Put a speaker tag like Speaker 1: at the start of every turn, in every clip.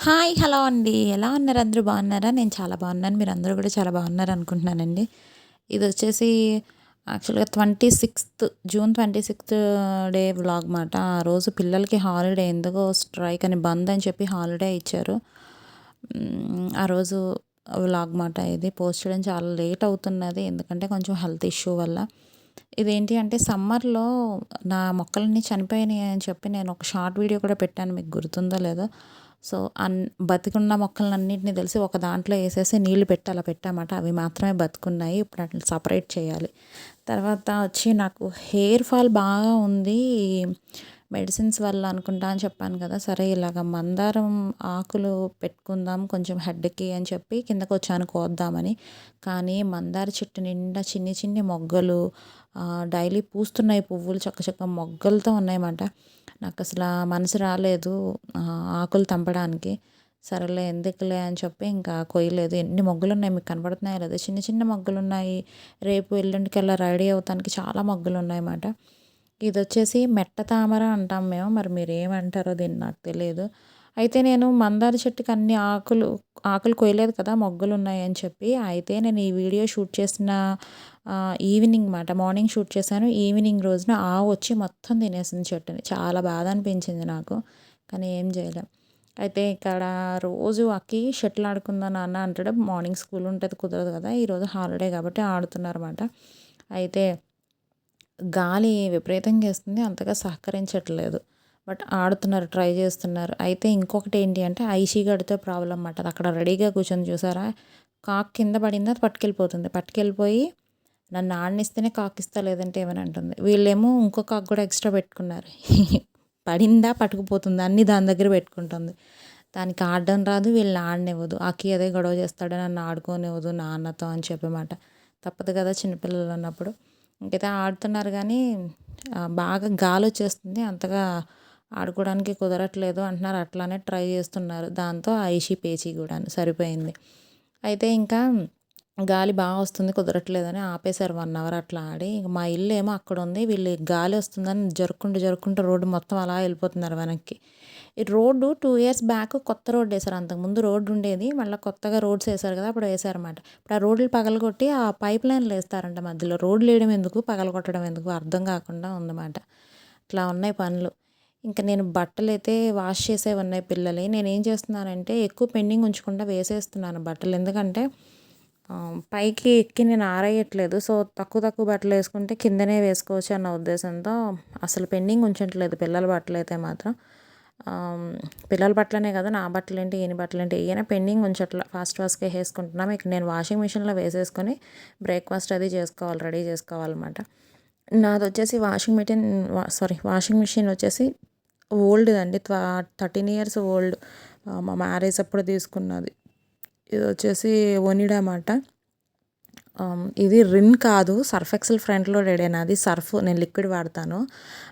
Speaker 1: Hi hello అండి. ఎలా ఉన్నారు? అందరూ బాగున్నారా? నేను చాలా బాగున్నాను. మీరు అందరూ కూడా చాలా బాగున్నారు అనుకుంటున్నానండి. ఇది వచ్చేసి యాక్చువల్గా twenty sixth June twenty sixth day vlog మాట. ఆ రోజు పిల్లలకి హాలిడే. ఎందుకో స్ట్రైక్ అని బంద్ అని చెప్పి హాలిడే ఇచ్చారు. ఆ రోజు వ్లాగ్ మాట ఇది. పోస్ట్ చేయడం చాలా లేట్ అవుతున్నది. ఎందుకంటే కొంచెం హెల్త్ ఇష్యూ వల్ల. ఇదేంటి అంటే సమ్మర్లో నా మొక్కలన్నీ చనిపోయినాయి అని చెప్పి నేను ఒక షార్ట్ వీడియో కూడా పెట్టాను. మీకు గుర్తుందో లేదో. సో అన్ బతికున్న మొక్కలన్నింటినీ తెలిసి ఒక దాంట్లో వేసేసి నీళ్ళు పెట్టి అలా పెట్టామట. అవి మాత్రమే బతుకున్నాయి. ఇప్పుడు అట్లా సపరేట్ చేయాలి. తర్వాత వచ్చి నాకు హెయిర్ ఫాల్ బాగా ఉంది. మెడిసిన్స్ వల్ల అనుకుంటా అని చెప్పాను కదా. సరే ఇలాగ మందారం ఆకులు పెట్టుకుందాం కొంచెం హెడ్కి అని చెప్పి కిందకు వచ్చాను కోద్దామని. కానీ మందార చెట్టు నిండా చిన్ని చిన్ని మొగ్గలు డైలీ పూస్తున్నాయి పువ్వులు చక్క చక్క మొగ్గలతో ఉన్నాయన్నమాట. నాకు అసలు మనసు రాలేదు ఆకులు తెంపడానికి. సరేలే ఎందుకులే అని చెప్పి ఇంకా కొయ్యలేదు. ఎన్ని మొగ్గలు ఉన్నాయి మీకు కనబడుతున్నాయో లేదా? చిన్న చిన్న మొగ్గలు ఉన్నాయి రేపు ఎల్లుండికల్లా రెడీ అవుతానికి చాలా మొగ్గలు ఉన్నాయన్నమాట ఇది వచ్చేసి మెట్ట తామర అంటాం మేము. మరి మీరు ఏమంటారో దీన్ని నాకు తెలియదు. అయితే నేను మందార చెట్టుకి అన్ని ఆకులు ఆకులు కొయ్యలేదు కదా మొగ్గలు ఉన్నాయి అని చెప్పి. అయితే నేను ఈ వీడియో షూట్ చేసిన ఈవినింగ్ మాట. మార్నింగ్ షూట్ చేశాను. ఈవినింగ్ రోజున ఆవు వచ్చి మొత్తం తినేసింది చెట్టుని. చాలా బాధ అనిపించింది నాకు కానీ ఏం చేయలేం. అయితే ఇక్కడ రోజు అక్కి షటిల్ ఆడుకుందా నాన్న అంటాడు. మార్నింగ్ స్కూల్ ఉంటుంది కుదరదు కదా. ఈరోజు హాలిడే కాబట్టి ఆడుతున్నారన్నమాట. అయితే గాలి విపరీతంగా వేస్తుంది. అంతగా సహకరించట్లేదు. బట్ ఆడుతున్నారు ట్రై చేస్తున్నారు. అయితే ఇంకొకటి ఏంటి అంటే ఐసీ గడితో ప్రాబ్లం అన్నమాట. అక్కడ రెడీగా కూర్చొని చూసారా? కాక్ కింద పడింది అది పట్టుకెళ్ళిపోతుంది. పట్టుకెళ్ళిపోయి నన్ను ఆడనిస్తేనే కాక్ ఇస్తా లేదంటే ఏమని అంటుంది. వీళ్ళేమో ఇంకో కాకు కూడా ఎక్స్ట్రా పెట్టుకున్నారు. పడిందా పట్టుకుపోతుందా అన్ని దాని దగ్గర పెట్టుకుంటుంది. దానికి ఆడడం రాదు వీళ్ళని ఆడనివ్వదు. అక్కి అదే గొడవ చేస్తాడు నన్ను ఆడుకోనివ్వదు నాన్నతో అని చెప్పమాట తప్పదు కదా చిన్నపిల్లలు ఉన్నప్పుడు. ఇంకైతే ఆడుతున్నారు కానీ బాగా గాలి వచ్చేస్తుంది. అంతగా ఆడుకోవడానికి కుదరట్లేదు అంటున్నారు. అట్లానే ట్రై చేస్తున్నారు. దాంతో ఐషి పేచి కూడా సరిపోయింది. అయితే ఇంకా గాలి బాగా వస్తుంది కుదరట్లేదని ఆపేశారు వన్ అవర్ అట్లా ఆడి. మా ఇల్లు ఏమో అక్కడ ఉంది వీళ్ళు గాలి వస్తుందని జరుక్కుంటూ జరుక్కుంటూ రోడ్డు మొత్తం అలా వెళ్ళిపోతున్నారు వెనక్కి. ఈ రోడ్డు టూ ఇయర్స్ బ్యాక్ కొత్త రోడ్డు వేశారు అంతకుముందు రోడ్డు ఉండేది మళ్ళీ కొత్తగా రోడ్స్ వేశారు కదా అప్పుడు వేశారన్నమాట. ఇప్పుడు ఆ రోడ్లు పగలగొట్టి ఆ పైప్ లైన్లు వేస్తారంట మధ్యలో. రోడ్లు వేయడం ఎందుకు పగలగొట్టడం ఎందుకు అర్థం కాకుండా ఉందన్నమాట. అట్లా ఉన్నాయి పనులు. ఇంకా నేను బట్టలు అయితే వాష్ చేసేవి ఉన్నాయి పిల్లలు నేను ఏం చేస్తున్నానంటే ఎక్కువ పెండింగ్ ఉంచకుండా వేసేస్తున్నాను బట్టలు. ఎందుకంటే పైకి ఎక్కి నేను ఆరేయట్లేదు. సో తక్కువ తక్కువ బట్టలు వేసుకుంటే కిందనే వేసుకోవచ్చు అన్న ఉద్దేశంతో అసలు పెండింగ్ ఉంచట్లేదు. పిల్లల బట్టలు అయితే మాత్రం. పిల్లల బట్టలనే కదా నా బట్టలు ఏంటి ఈయన బట్టలు ఏంటి ఈయన పెండింగ్ ఉంచట్ల ఫాస్ట్ ఫాస్ట్గా వేసుకుంటున్నాం. ఇక నేను వాషింగ్ మిషన్లో వేసేసుకొని బ్రేక్ఫాస్ట్ అది చేసుకోవాలి రెడీ చేసుకోవాలన్నమాట. నాది వచ్చేసి washing machine sorry washing machine వచ్చేసి ఓల్డ్ అండి థర్టీన్ ఇయర్స్ ఓల్డ్. మా మ్యారేజ్ అప్పుడు తీసుకున్నది. ఇది వచ్చేసి ఒనిడా అన్నమాట ఇది రిన్ కాదు సర్ఫ్ ఎక్సెల్ ఫ్రంట్లో రెడీ అది సర్ఫ్ నేను లిక్విడ్ వాడతాను.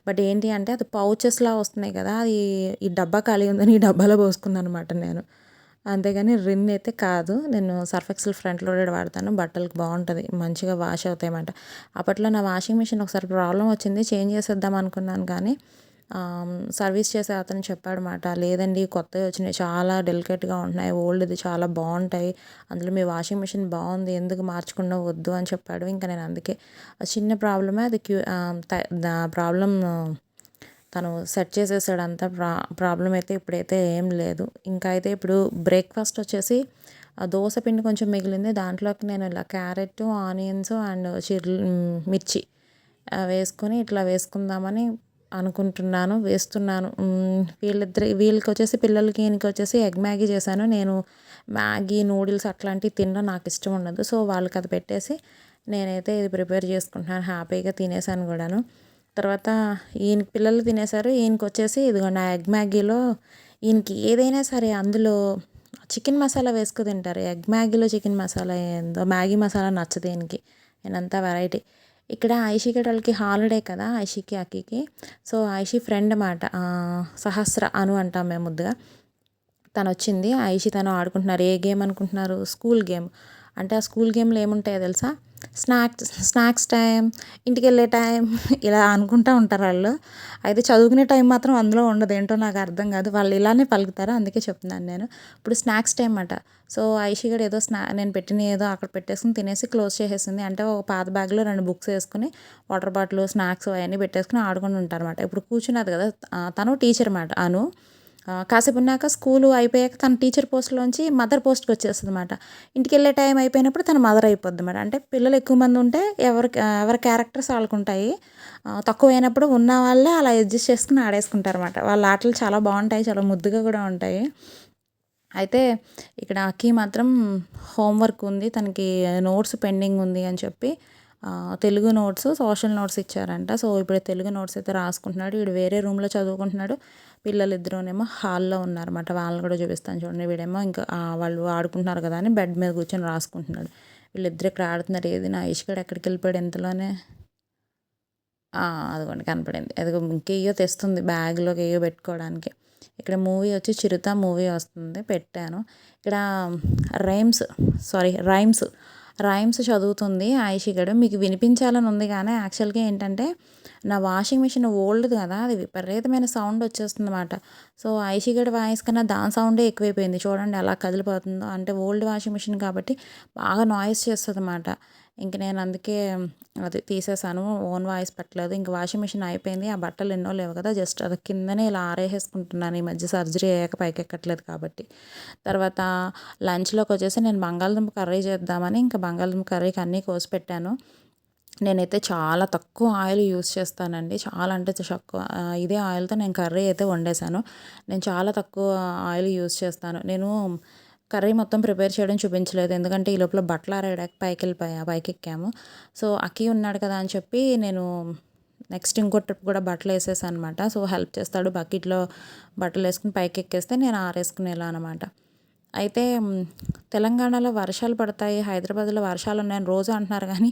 Speaker 1: బట్ ఏంటి అంటే అది పౌచెస్లా వస్తున్నాయి కదా అది ఈ డబ్బా ఖాళీ ఉందని ఈ డబ్బాలో పోసుకున్నాను అనమాట నేను. అంతేగాని రిన్ అయితే కాదు నేను సర్ఫ్ ఎక్సెల్ ఫ్రంట్ లోడెడ్ వాడతాను బట్టలకు బాగుంటుంది మంచిగా వాష్ అవుతాయి అన్నమాట అప్పట్లో నా వాషింగ్ మిషన్ ఒకసారి ప్రాబ్లం వచ్చింది చేంజ్ చేసేద్దాం అనుకున్నాను కానీ సర్వీస్ చేసే అతను చెప్పాడు మాట లేదండి కొత్తవి వచ్చినాయి చాలా డెలికేట్గా ఉంటున్నాయి ఓల్డ్ది చాలా బాగుంటాయి అందులో మీ వాషింగ్ మిషన్ బాగుంది ఎందుకు మార్చుకున్నా వద్దు అని చెప్పాడు. ఇంకా నేను అందుకే ఆ చిన్న ప్రాబ్లమే అది క్యూ ప్రాబ్లం తను సెట్ చేసేసాడు అంత ప్రా ప్రాబ్లం అయితే ఇప్పుడైతే ఏం లేదు. ఇంకా అయితే ఇప్పుడు బ్రేక్ఫాస్ట్ వచ్చేసి దోశ పిండి కొంచెం మిగిలింది దాంట్లోకి నేను ఇలా క్యారెట్ ఆనియన్స్ అండ్ చిర్లు మిర్చి వేసుకొని ఇట్లా వేసుకుందామని అనుకుంటున్నాను వేస్తున్నాను. వీళ్ళిద్దరి వీళ్ళకి వచ్చేసి పిల్లలకి ఈయనకి వచ్చేసి ఎగ్ మ్యాగీ చేశాను. నేను మ్యాగీ నూడిల్స్ అట్లాంటివి తినడం నాకు ఇష్టం ఉండదు. సో వాళ్ళకి అది పెట్టేసి నేనైతే ఇది ప్రిపేర్ చేసుకుంటున్నాను. హ్యాపీగా తినేసాను కూడాను. తర్వాత ఈయన పిల్లలు తినేశారు. ఈయనకి వచ్చేసి ఇదిగోండి ఆ ఎగ్ మ్యాగీలో ఈయనకి ఏదైనా సరే అందులో చికెన్ మసాలా వేసుకు తింటారు. ఎగ్ మ్యాగీలో చికెన్ మసాలా ఏందో మ్యాగీ మసాలా నచ్చదు ఈయనకి. ఈయనంతా వెరైటీ. ఇక్కడ ఐషికి వాళ్ళకి హాలిడే కదా ఐషికి అక్కికి. సో ఐషి ఫ్రెండ్ అన్నమాట. సహస్ర అను అంటాం మేము ముద్దుగా. తను వచ్చింది ఐషి తను ఆడుకుంటున్నారు. ఏ గేమ్ అనుకుంటున్నారు? School game. అంటే ఆ స్కూల్ గేమ్లో ఏముంటాయో తెలుసా? స్నాక్స్ స్నాక్స్ టైం ఇంటికి వెళ్ళే టైం ఇలా అనుకుంటూ ఉంటారు వాళ్ళు. అయితే చదువుకునే టైం మాత్రం అందులో ఉండదు. ఏంటో నాకు అర్థం కాదు. వాళ్ళు ఇలానే పలుకుతారు. అందుకే చెప్తున్నాను నేను. ఇప్పుడు స్నాక్స్ టైం అట. సో ఐషి కూడా ఏదో స్నా నేను పెట్టిన ఏదో అక్కడ పెట్టేసుకుని తినేసి క్లోజ్ చేసేసింది. అంటే ఒక పాత బ్యాగ్లో రెండు బుక్స్ వేసుకుని వాటర్ బాటిల్ స్నాక్స్ అవన్నీ పెట్టేసుకుని ఆడుకుంటూ ఉంటారు అనమాట ఇప్పుడు కూర్చున్నది కదా తను టీచర్ అనమాట అను. కాసేపు ఉన్నాక స్కూలు అయిపోయాక తన టీచర్ పోస్ట్లోంచి మదర్ పోస్ట్కి వచ్చేస్తుంది అనమాట ఇంటికి వెళ్ళే టైం అయిపోయినప్పుడు తన మదర్ అయిపోద్ది అనమాట అంటే పిల్లలు ఎక్కువ మంది ఉంటే ఎవరి ఎవరి క్యారెక్టర్స్ వాళ్ళకుంటాయి. తక్కువ అయినప్పుడు ఉన్న వాళ్ళే అలా అడ్జస్ట్ చేసుకుని ఆడేసుకుంటారు అనమాట వాళ్ళ ఆటలు చాలా బాగుంటాయి చాలా ముద్దుగా కూడా ఉంటాయి. అయితే ఇక్కడ అక్కి మాత్రం హోంవర్క్ ఉంది తనకి నోట్స్ పెండింగ్ ఉంది అని చెప్పి తెలుగు నోట్స్ సోషల్ నోట్స్ ఇచ్చారంట. సో ఇప్పుడు తెలుగు నోట్స్ అయితే రాసుకుంటున్నాడు. వీడు వేరే రూమ్లో చదువుకుంటున్నాడు. పిల్లలు హాల్లో ఉన్నారన్నమాట. వాళ్ళని కూడా చూపిస్తాను చూడండి. వీడేమో ఇంకా వాళ్ళు ఆడుకుంటున్నారు కదా అని బెడ్ మీద కూర్చొని రాసుకుంటున్నాడు. వీళ్ళిద్దరు ఇక్కడ ఆడుతున్నారు. ఏది నా ఇష్కడు ఎక్కడికి వెళ్ళిపోయాడు ఇంతలోనే? అదిగోండి కనపడింది. అదిగో ఇంకేయో తెస్తుంది బ్యాగ్లోకి ఏయో పెట్టుకోవడానికి. ఇక్కడ మూవీ వచ్చి చిరుత మూవీ వస్తుంది. పెట్టాను. ఇక్కడ రైమ్స్ సారీ రైమ్స్ రైమ్స్ చదువుతుంది ఆయిషిగడు మీకు వినిపించాలని ఉంది కానీ యాక్చువల్గా ఏంటంటే నా వాషింగ్ మిషన్ ఓల్డ్ కదా అది విపరీతమైన సౌండ్ వచ్చేస్తుంది అనమాట సో ఐషిగడ్ వాయిస్ కన్నా దాని సౌండే ఎక్కువైపోయింది. చూడండి ఎలా కదిలిపోతుందో. అంటే ఓల్డ్ వాషింగ్ మిషన్ కాబట్టి బాగా నాయిస్ చేస్తుంది అనమాట ఇంక నేను అందుకే అది తీసేసాను. ఓన్ వాయిస్ పెట్టలేదు. ఇంక వాషింగ్ మిషన్ అయిపోయింది. ఆ బట్టలు ఎన్నో లేవు కదా. జస్ట్ అది కిందనే ఇలా ఆరేసేసుకుంటున్నాను. ఈ మధ్య సర్జరీ అయ్యాక పైకి ఎక్కట్లేదు కాబట్టి. తర్వాత లంచ్లోకి వచ్చేసి నేను బంగాళదుంప కర్రీ చేద్దామని ఇంకా బంగాళదుంప కర్రీకి అన్నీ కోసి పెట్టాను. నేనైతే చాలా తక్కువ ఆయిల్ యూస్ చేస్తానండి. చాలా అంటే తక్కువ. ఇదే ఆయిల్తో నేను కర్రీ అయితే వండేసాను నేను చాలా తక్కువ ఆయిల్ యూస్ చేస్తాను. నేను కర్రీ మొత్తం ప్రిపేర్ చేయడం చూపించలేదు. ఎందుకంటే ఈ లోపల బట్టలు ఆరేయడానికి పైకి వెళ్ళిపోయా పైకి ఎక్కాము సో అక్కి ఉన్నాడు కదా అని చెప్పి నేను నెక్స్ట్ ఇంకో ట్రిప్ కూడా బట్టలు వేసేసాను అనమాట సో హెల్ప్ చేస్తాడు బకెట్లో బట్టలు వేసుకుని పైకి ఎక్కేస్తే నేను ఆరేసుకునేలా అనమాట అయితే తెలంగాణలో వర్షాలు పడతాయి హైదరాబాద్లో వర్షాలు ఉన్నాయని రోజు అంటున్నారు కానీ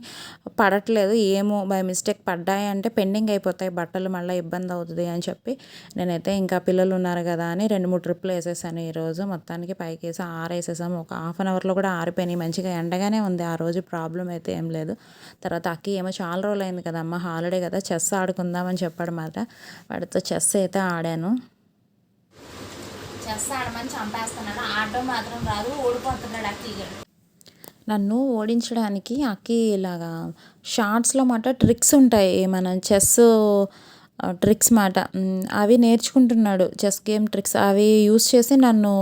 Speaker 1: పడట్లేదు. ఏమో బై మిస్టేక్ పడ్డాయి అంటే పెండింగ్ అయిపోతాయి. బట్టలు మళ్ళీ ఇబ్బంది అవుతుంది అని చెప్పి నేనైతే ఇంకా పిల్లలు ఉన్నారు కదా అని రెండు మూడు ట్రిప్లు వేసేసాను ఈరోజు మొత్తానికి పైకి వేసి ఆరేసేసాము ఒక హాఫ్ అన్ అవర్లో కూడా ఆరిపోయినాయి. మంచిగా ఎండగానే ఉంది. ఆ రోజు ప్రాబ్లం అయితే ఏం లేదు. తర్వాత అక్కి ఏమో చాలా రోజులు అయింది కదా హాలిడే కదా చెస్ ఆడుకుందామని చెప్పాడు మాట. వాడితో చెస్ అయితే ఆడాను.
Speaker 2: చెస్ ఆడమని చంపేస్తున్నాడు. ఆడడం మాత్రం రాదు. ఓడిపోతున్నాడు అక్కీగాడు
Speaker 1: నన్ను ఓడించడానికి అక్కి ఇలాగా షార్ట్స్లో మాట ట్రిక్స్ ఉంటాయి. మన చెస్ ట్రిక్స్ మాట. అవి నేర్చుకుంటున్నాడు. చెస్ గేమ్ ట్రిక్స్ అవి యూస్ చేసి నన్ను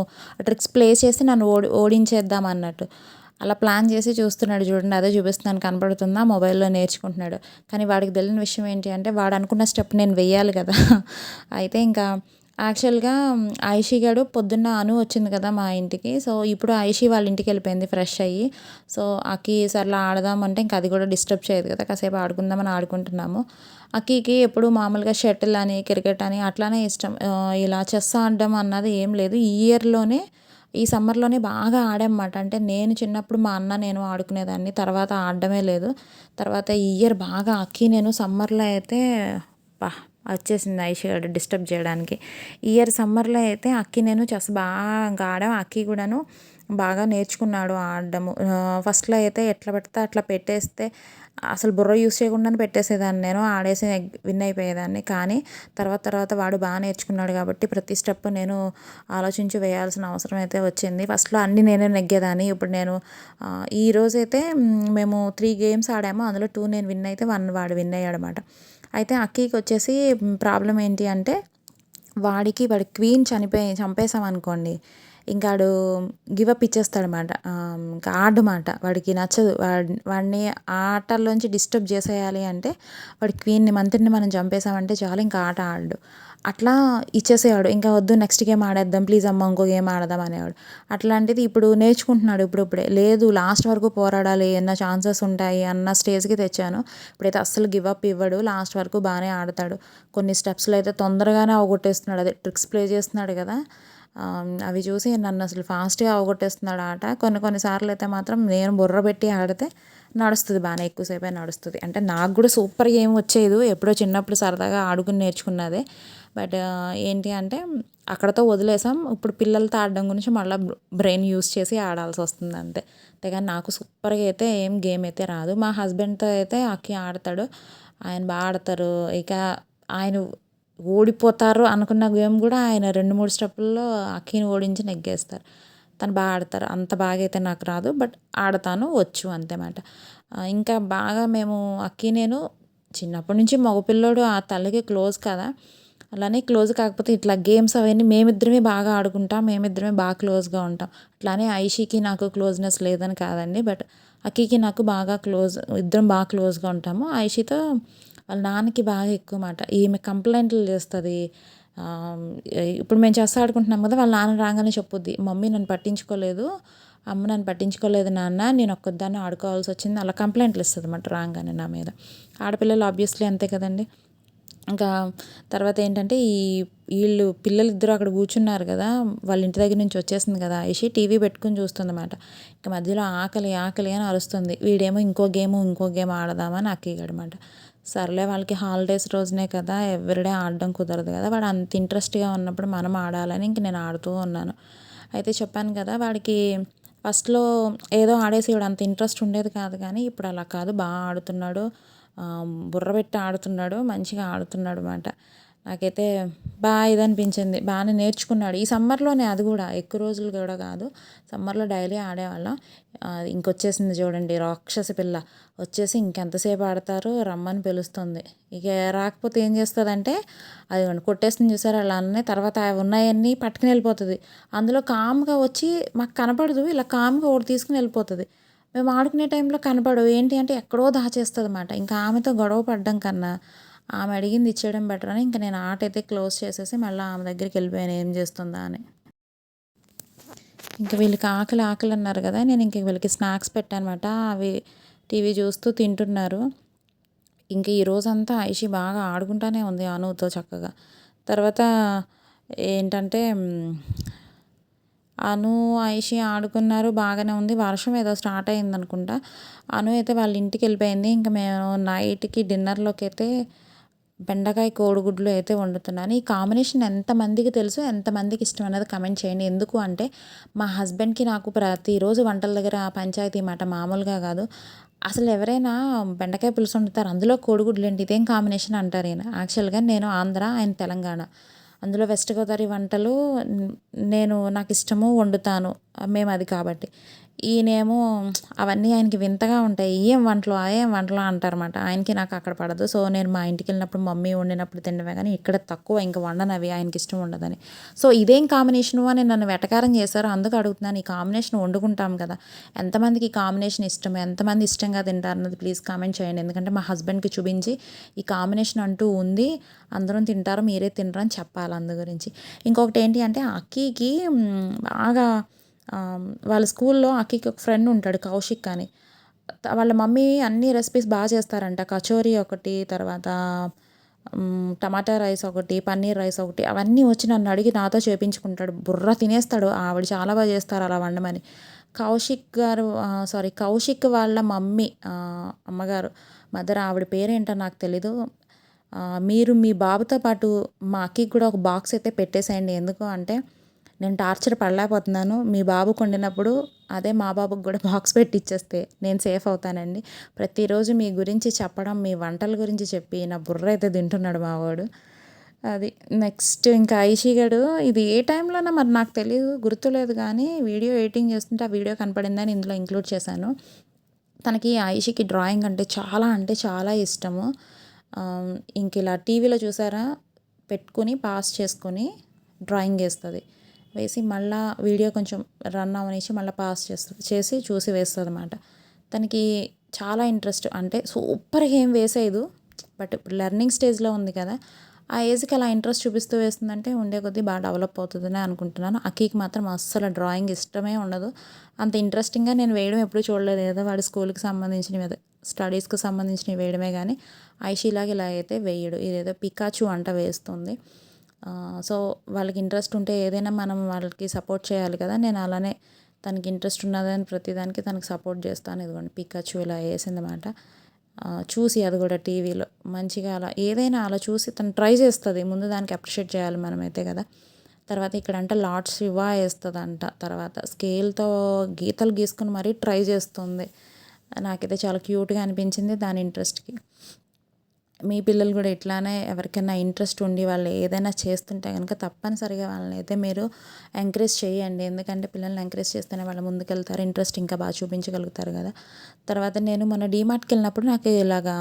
Speaker 1: ట్రిక్స్ ప్లే చేసి నన్ను ఓడి ఓడించేద్దాం అన్నట్టు. అలా ప్లాన్ చేసి చూస్తున్నాడు చూడండి. అదే చూపిస్తున్నాను. కనపడుతుందా? మొబైల్లో నేర్చుకుంటున్నాడు. కానీ వాడికి తెలియని విషయం ఏంటి అంటే వాడు అనుకున్న స్టెప్ నేను వెయ్యాలి కదా. అయితే ఇంకా యాక్చువల్గా ఐషి గడు పొద్దున్న అను వచ్చింది కదా మా ఇంటికి. సో ఇప్పుడు ఐషీ వాళ్ళ ఇంటికి వెళ్ళిపోయింది ఫ్రెష్ అయ్యి. సో అక్కి సర్లా ఆడదామంటే ఇంకా అది కూడా డిస్టర్బ్ చేయదు కదా కాసేపు ఆడుకుందామని ఆడుకుంటున్నాము. అక్కీకి ఎప్పుడు మామూలుగా షటిల్ అని క్రికెట్ అని అట్లానే ఇష్టం. ఇలా చెస్ ఆడడం అన్నది ఏం లేదు. ఈ ఇయర్లోనే ఈ సమ్మర్లోనే బాగా ఆడామన్నమాట. అంటే నేను చిన్నప్పుడు మా అన్న నేను ఆడుకునేదాన్ని తర్వాత ఆడడమే లేదు. తర్వాత ఈ ఇయర్ బాగా అక్కి నేను సమ్మర్లో అయితే బా వచ్చేసింది ఐష్ డిస్టర్బ్ చేయడానికి. ఇయర్ సమ్మర్లో అయితే అక్కి నేను చెస్ బాగా ఆడాం. అక్కి కూడాను బాగా నేర్చుకున్నాడు ఆడడము. ఫస్ట్లో అయితే ఎట్లా పెడితే అట్లా పెట్టేస్తే అసలు బుర్ర యూస్ చేయకుండానే పెట్టేసేదాన్ని నేను ఆడేసి విన్ అయిపోయేదాన్ని. కానీ తర్వాత తర్వాత వాడు బాగా నేర్చుకున్నాడు కాబట్టి ప్రతి స్టెప్ నేను ఆలోచించి వేయాల్సిన అవసరం అయితే వచ్చింది. ఫస్ట్లో అన్నీ నేనే నెగ్గేదాన్ని. ఇప్పుడు నేను ఈ రోజైతే మేము త్రీ గేమ్స్ ఆడాము. అందులో టూ నేను విన్ అయితే వన్ వాడు విన్ అయ్యాడనమాట అయితే అక్కీకి వచ్చేసి ప్రాబ్లం ఏంటి అంటే వాడికి వాడి క్వీన్ చనిపోయి చంపేసాం అనుకోండి ఇంకా వాడు గివప్ ఇచ్చేస్తాడనమాట ఇంకా ఆడమాట. వాడికి నచ్చదు. వాడిని ఆటల్లోంచి డిస్టర్బ్ చేసేయాలి అంటే వాడి క్వీన్ని మంత్రిని మనం చంపేసామంటే చాలు ఇంకా ఆట ఆడు అట్లా ఇచ్చేసేవాడు. ఇంకా వద్దు నెక్స్ట్ గేమ్ ఆడేద్దాం ప్లీజ్ అమ్మ ఇంకో గేమ్ ఆడదాం అనేవాడు. అట్లాంటిది ఇప్పుడు నేర్చుకుంటున్నాడు ఇప్పుడిప్పుడే. లేదు లాస్ట్ వరకు పోరాడాలి ఎన్న ఛాన్సెస్ ఉంటాయి అన్న స్టేజ్కి తెచ్చాను. ఇప్పుడైతే అస్సలు గివ్ అప్ ఇవ్వడు. లాస్ట్ వరకు బాగానే ఆడతాడు. కొన్ని స్టెప్స్లో అయితే తొందరగానే అవగొట్టేస్తున్నాడు అదే ట్రిక్స్ ప్లే చేస్తున్నాడు కదా. అవి చూసి నన్ను అసలు ఫాస్ట్గా అవగొట్టేస్తున్నాడు ఆట. కొన్ని కొన్నిసార్లు అయితే మాత్రం నేను బుర్ర పెట్టి ఆడితే నడుస్తుంది బాగానే ఎక్కువసేపే నడుస్తుంది. అంటే నాకు కూడా సూపర్ గేమ్ వచ్చేది. ఎప్పుడో చిన్నప్పుడు సరదాగా ఆడుకుని నేర్చుకున్నదే. బట్ ఏంటి అంటే అక్కడతో వదిలేసాం. ఇప్పుడు పిల్లలతో ఆడడం గురించి మళ్ళీ బ్రెయిన్ యూస్ చేసి ఆడాల్సి వస్తుంది అంతే. అంతేగాని నాకు సూపర్గా అయితే ఏం గేమ్ అయితే రాదు. మా హస్బెండ్తో అయితే అక్కి ఆడతాడు. ఆయన బాగా ఆడతారు. ఇక ఆయన ఓడిపోతారు అనుకున్న గేమ్ కూడా ఆయన రెండు మూడు స్టెప్పుల్లో అక్కిని ఓడించి నెగ్గేస్తారు. తను బాగా ఆడతారు. అంత బాగా అయితే నాకు రాదు. బట్ ఆడతాను వచ్చు అంతేమాట ఇంకా బాగా మేము అక్కి నేను చిన్నప్పటి నుంచి మగపిల్లోడు ఆ తల్లికి క్లోజ్ కదా. అలానే క్లోజ్ కాకపోతే ఇట్లా గేమ్స్ అవన్నీ మేమిద్దరమే బాగా ఆడుకుంటాం. మేమిద్దరమే బాగా క్లోజ్గా ఉంటాం. అట్లానే ఐషీకి నాకు క్లోజ్నెస్ లేదని కాదండి. బట్ అక్కీకి నాకు బాగా క్లోజ్ ఇద్దరం బాగా క్లోజ్గా ఉంటాము. ఐషీతో వాళ్ళ నాన్నకి బాగా ఎక్కువ మాట. ఈమె కంప్లైంట్లు చేస్తుంది. ఇప్పుడు మేము చేస్తా ఆడుకుంటున్నాం కదా వాళ్ళ నాన్న రాగానే చెప్పుద్ది మమ్మీ నన్ను పట్టించుకోలేదు అమ్మ నన్ను పట్టించుకోలేదు నాన్న నేను ఒక్కదాన్ని ఆడుకోవాల్సి వచ్చింది. అలా కంప్లైంట్లు ఇస్తుంది అన్నమాట రాగానే నా మీద. ఆడపిల్లలు ఆబ్వియస్లీ అంతే కదండి. ఇంకా తర్వాత ఏంటంటే ఈ వీళ్ళు పిల్లలు ఇద్దరు అక్కడ కూర్చున్నారు కదా వాళ్ళ ఇంటి దగ్గర నుంచి వచ్చేసింది కదా ఐషి టీవీ పెట్టుకుని చూస్తుందన్నమాట. ఇంకా మధ్యలో ఆకలి ఆకలి అని అరుస్తుంది. వీడేమో ఇంకో గేమ్ ఇంకో గేమ్ ఆడదామని అక్కిగాడనమాట సర్లే వాళ్ళకి హాలిడేస్ రోజునే కదా ఎవ్రీడే ఆడడం కుదరదు కదా. వాడు అంత ఇంట్రెస్ట్గా ఉన్నప్పుడు మనం ఆడాలని ఇంక నేను ఆడుతూ ఉన్నాను. అయితే చెప్పాను కదా వాడికి ఫస్ట్లో ఏదో ఆడేసి వాడు అంత ఇంట్రెస్ట్ ఉండేది కాదు కానీ ఇప్పుడు అలా కాదు బాగా ఆడుతున్నాడు బుర్ర పెట్టి ఆడుతున్నాడు మంచిగా ఆడుతున్నాడు అనమాట నాకైతే బాగా ఇది అనిపించింది బాగానే నేర్చుకున్నాడు. ఈ సమ్మర్లోనే అది కూడా ఎక్కువ రోజులు కూడా కాదు. సమ్మర్లో డైలీ ఆడేవాళ్ళం. ఇంకొచ్చేసింది చూడండి. రాక్షస పిల్ల. వచ్చేసి ఇంకెంతసేపు ఆడతారు? రమ్మని పిలుస్తుంది. ఇక రాకపోతే ఏం చేస్తుందంటే అది కొట్టేస్తుంది చూసారు? అలా అన్నీ తర్వాత ఉన్నాయన్నీ పట్టుకుని వెళ్ళిపోతుంది. అందులో కామ్గా వచ్చి మాకు కనపడదు. ఇలా కామ్గా ఒకటి తీసుకుని వెళ్ళిపోతుంది. మేము ఆడుకునే టైంలో కనపడవు. ఏంటి అంటే ఎక్కడో దాచేస్తుంది అన్నమాట ఇంకా ఆమెతో గొడవ పడ్డం కన్నా ఆమె అడిగింది ఇచ్చేయడం బెటర్ అని ఇంకా నేను ఆట అయితే క్లోజ్ చేసేసి మళ్ళీ ఆమె దగ్గరికి వెళ్ళిపోయాను. ఏం చేస్తుందా అని. ఇంకా వీళ్ళకి ఆకలి ఆకలి అన్నారు కదా నేను ఇంక వీళ్ళకి స్నాక్స్ పెట్టానమాట. అవి టీవీ చూస్తూ తింటున్నారు. ఇంక ఈ రోజంతా ఐషి బాగా ఆడుకుంటానే ఉంది అనుతో చక్కగా. తర్వాత ఏంటంటే అను ఐషి ఆడుకున్నారు బాగానే ఉంది. వర్షం ఏదో స్టార్ట్ అయింది అనుకుంటా అను అయితే వాళ్ళ ఇంటికి వెళ్ళిపోయింది. ఇంకా మేము నైట్కి డిన్నర్లోకి అయితే బెండకాయ కోడిగుడ్లు అయితే వండుతున్నాను. ఈ కాంబినేషన్ ఎంతమందికి తెలుసు ఎంతమందికి ఇష్టం అనేది కమెంట్ చేయండి. ఎందుకు అంటే మా హస్బెండ్కి నాకు ప్రతిరోజు వంటల దగ్గర పంచాయతీ మాట మామూలుగా కాదు. అసలు ఎవరైనా బెండకాయ పులుసు వండుతారు అందులో కోడిగుడ్లు ఏంటి? ఇదేం కాంబినేషన్ అంటారు ఈయన. యాక్చువల్గా నేను ఆంధ్ర ఆయన తెలంగాణ. అందులో వెస్ట్ గోదావరి వంటలు నేను నాకు ఇష్టము వండుతాను. మేము అది కాబట్టి. ఈయనేమో అవన్నీ ఆయనకి వింతగా ఉంటాయి. ఏం వంటలు ఏం వంటలు అంటారన్నమాట. ఆయనకి నాకు అక్కడ పడదు. సో నేను మా ఇంటికి వెళ్ళినప్పుడు మమ్మీ వండినప్పుడు తినడమే కానీ ఇక్కడ తక్కువ ఇంకా వండను అవి ఆయనకి ఇష్టం ఉండదని. సో ఇదేం కాంబినేషను అని నన్ను వెటకారం చేశారు. అందుకు అడుగుతున్నాను. ఈ కాంబినేషన్ వండుకుంటాం కదా. ఎంతమందికి ఈ కాంబినేషన్ ఇష్టం? ఎంతమంది ఇష్టంగా తింటారు అన్నది ప్లీజ్ కామెంట్ చేయండి. ఎందుకంటే మా హస్బెండ్కి చూపించి ఈ కాంబినేషన్ అంటూ ఉంది. అందరం తింటారు మీరే తినరని చెప్పాలి అందు గురించి. ఇంకొకటి ఏంటి అంటే అక్కీకి బాగా వాళ్ళ స్కూల్లో అక్కకి ఒక ఫ్రెండ్ ఉంటాడు కౌశిక్ అని. వాళ్ళ మమ్మీ అన్ని రెసిపీస్ బాగా చేస్తారంట. కచోరీ ఒకటి తర్వాత టమాటా రైస్ ఒకటి పన్నీర్ రైస్ ఒకటి అవన్నీ వచ్చి నన్ను అడిగి నాతో చేపించుకుంటాడు. బుర్ర తినేస్తాడు. ఆవిడ చాలా బాగా చేస్తారు అలా వండమని. కౌశిక్ గారు సారీ కౌశిక్ వాళ్ళ మమ్మీ అమ్మగారు మదర్ ఆవిడ పేరేంటో నాకు తెలీదు. మీరు మీ బాబుతో పాటు మా అక్కకి కూడా ఒక బాక్స్ అయితే పెట్టేసేయండి. ఎందుకు అంటే నేను టార్చర్ పడలేకపోతున్నాను. మీ బాబు కొండినప్పుడు అదే మా బాబుకి కూడా బాక్స్ పెట్టి ఇచ్చేస్తే నేను సేఫ్ అవుతానండి. ప్రతిరోజు మీ గురించి చెప్పడం మీ వంటల గురించి చెప్పి నా బుర్ర అయితే తింటున్నాడు మావాడు. అది నెక్స్ట్ ఇంకా ఐషిగాడు ఇది ఏ టైంలోనో మరి నాకు తెలియదు గుర్తులేదు కానీ వీడియో ఎడిటింగ్ చేస్తుంటే ఆ వీడియో కనపడిందని ఇందులో ఇంక్లూడ్ చేశాను. తనకి ఐషికి డ్రాయింగ్ అంటే చాలా అంటే చాలా ఇష్టము. ఇంక ఇలా టీవీలో చూసారా పెట్టుకొని పాస్ చేసుకొని డ్రాయింగ్ వేస్తుంది వేసి మళ్ళీ వీడియో కొంచెం రన్ అవనిచ్చి మళ్ళీ పాస్ చేస్తుంది చేసి చూసి వేస్తుంది అనమాట తనకి చాలా ఇంట్రెస్ట్ అంటే సూపర్గా ఏం వేసేయదు బట్ ఇప్పుడు లెర్నింగ్ స్టేజ్లో ఉంది కదా ఆ ఏజ్కి అలా ఇంట్రెస్ట్ చూపిస్తూ వేస్తుందంటే ఉండే కొద్దీ బాగా డెవలప్ అవుతుందని అనుకుంటున్నాను. అక్కీకి మాత్రం అస్సలు డ్రాయింగ్ ఇష్టమే ఉండదు. అంత ఇంట్రెస్టింగ్గా నేను వేయడం ఎప్పుడూ చూడలేదు ఏదో వాడి స్కూల్కి సంబంధించినవి స్టడీస్కి సంబంధించినవి వేయడమే కానీ ఐషీలాగా ఇలా అయితే వేయడు. ఇదేదో పికాచు అంట వేస్తుంది. సో వాళ్ళకి ఇంట్రెస్ట్ ఉంటే ఏదైనా మనం వాళ్ళకి సపోర్ట్ చేయాలి కదా నేను అలానే తనకి ఇంట్రెస్ట్ ఉన్నదని ప్రతిదానికి తనకి సపోర్ట్ చేస్తాను. ఇదిగోండి పికాచు ఇలా వేసిందన్నమాట చూసి అది కూడా టీవీలో మంచిగా అలా ఏదైనా అలా చూసి తను ట్రై చేస్తుంది. ముందు దానికి అప్రిషియేట్ చేయాలి మనమైతే కదా. తర్వాత ఇక్కడ అంటే లార్డ్స్ శివ వేస్తుందంట. తర్వాత స్కేల్తో గీతలు గీసుకుని మరీ ట్రై చేస్తుంది. నాకైతే చాలా క్యూట్గా అనిపించింది దాని ఇంట్రెస్ట్కి. మీ పిల్లలు కూడా ఇట్లానే ఎవరికైనా ఇంట్రెస్ట్ ఉండి వాళ్ళు ఏదైనా చేస్తుంటే కనుక తప్పనిసరిగా వాళ్ళని అయితే మీరు ఎంకరేజ్ చేయండి. ఎందుకంటే పిల్లల్ని ఎంకరేజ్ చేస్తేనే వాళ్ళు ముందుకెళ్తారు. ఇంట్రెస్ట్ ఇంకా బాగా చూపించగలుగుతారు కదా. తర్వాత నేను మొన్న డీమార్ట్కి వెళ్ళినప్పుడు నాకు ఇలాగా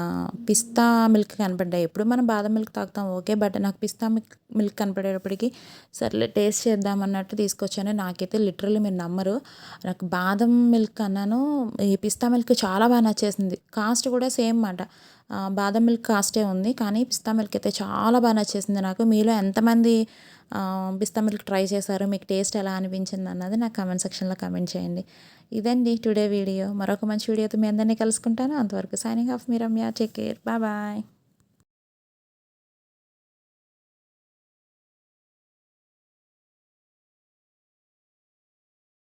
Speaker 1: పిస్తా మిల్క్ కనపడ్డాయి. ఎప్పుడు మనం బాదం మిల్క్ తాగుతాం ఓకే. బట్ నాకు పిస్తా మిల్క్ మిల్క్ కనపడేటప్పటికి సర్లే టేస్ట్ చేద్దాం అన్నట్టు తీసుకొచ్చాను. నాకైతే లిటరల్లీ మీరు నమ్మరు. నాకు బాదం మిల్క్ అన్నాను. ఈ పిస్తా మిల్క్ చాలా బాగా నచ్చేసింది. కాస్ట్ కూడా సేమ్ మాట. బాదం మిల్క్ కాస్టే ఉంది. కానీ పిస్తా మిల్క్ అయితే చాలా బాగా నచ్చేసింది నాకు. మీలో ఎంతమంది పిస్తా మిల్క్ ట్రై చేశారు? మీకు టేస్ట్ ఎలా అనిపించింది అన్నది నాకు కామెంట్ సెక్షన్లో కామెంట్ చేయండి. ఇదండి టుడే వీడియో. మరొక మంచి వీడియోతో మీ అందరినీ కలుసుకుంటాను. అంతవరకు సైనింగ్ ఆఫ్ మీ Ramya. Take care. Bye bye.